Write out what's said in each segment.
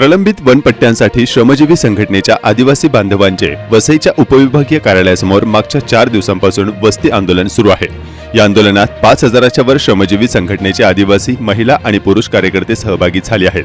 प्रलंबित वनपट्ट्यांसाठी श्रमजीवी संघटनेच्या आदिवासी बांधवांचे वसईच्या उपविभागीय कार्यालयासमोर मागच्या चार दिवसांपासून वस्ती आंदोलन सुरू आहे. या आंदोलनात पाच हजाराच्या वर श्रमजीवी संघटनेचे आदिवासी महिला आणि पुरुष कार्यकर्ते सहभागी झाले आहेत.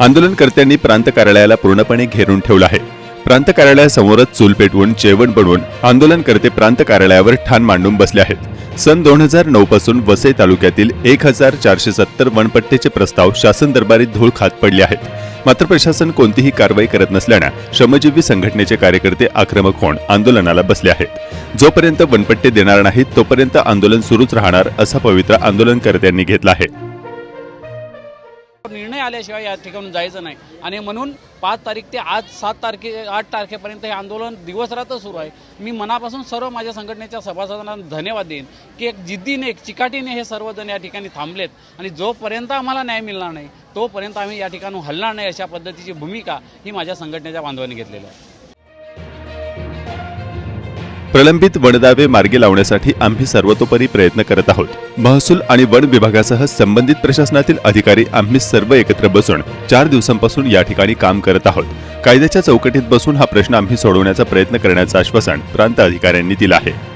आंदोलनकर्त्यांनी प्रांत कार्यालयाला पूर्णपणे घेरून ठेवलं आहे. प्रांत कार्यालयासमोरच चूल पेटवून जेवण बनवून आंदोलनकर्ते प्रांत कार्यालयावर ठाण मांडून बसले आहेत. सन दोन हजार नऊ पासून वसई तालुक्यातील एक हजार चारशे सत्तर वनपट्टेचे प्रस्ताव शासन दरबारी धूळ खात पडले आहेत. मात्र प्रशासन कोणतीही कारवाई करत नसल्यानं श्रमजीवी संघटनेचे कार्यकर्ते आक्रमक होऊन आंदोलनाला बसले आहेत. जोपर्यंत वनपट्टे देणार नाहीत तोपर्यंत आंदोलन सुरूच राहणार असा पवित्रा आंदोलनकर्त्यांनी घेतला आहे. निर्णय आल्याशिवाय या ठिकाणून जायचं नाही. आणि म्हणून पाच तारीख ते आज सात तारखे आठ तारखेपर्यंत हे आंदोलन दिवसरात्र सुरू आहे. मी मनापासून सर्व माझ्या संघटनेच्या सभासदांना धन्यवाद देईन की एक जिद्दीने एक चिकाटीने हे सर्वजण या ठिकाणी थांबलेत. आणि जोपर्यंत आम्हाला न्याय मिळणार नाही तोपर्यंत आम्ही या ठिकाणी हलणार नाही अशा पद्धतीची भूमिका ही माझ्या संघटनेच्या बांधवांनी घेतलेली आहे. प्रलंबित वनदावे मार्गी लावण्यासाठी आम्ही सर्वतोपरी प्रयत्न करत आहोत. महसूल आणि वन विभागासह संबंधित प्रशासनातील अधिकारी आम्ही सर्व एकत्र बसून चार दिवसांपासून या ठिकाणी काम करत आहोत. कायद्याच्या चौकटीत बसून हा प्रश्न आम्ही सोडवण्याचा प्रयत्न करण्याचं आश्वासन प्रांत अधिकाऱ्यांनी दिलं आहे.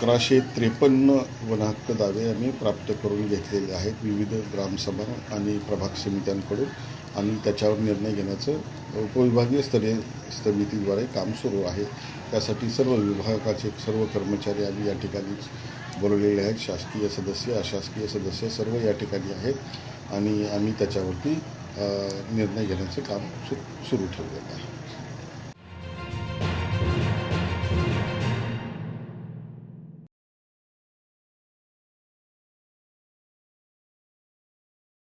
अकराशे त्रेपन्न वनहक्क दावे आम्ही प्राप्त करून घेतलेले आहेत विविध ग्रामसभा आणि प्रभाग समित्यांकडून आणि त्याच्यावर निर्णय घेण्याचं उपविभागीय स्तरीय समितीद्वारे काम सुरू आहे. त्यासाठी सर्व विभागाचे सर्व कर्मचारी आम्ही या ठिकाणी बोलवलेले आहेत. शासकीय सदस्य अशासकीय सदस्य सर्व या ठिकाणी आहेत आणि आम्ही त्याच्यावरती निर्णय घेण्याचं काम सु सुरू ठेवलेलं आहे.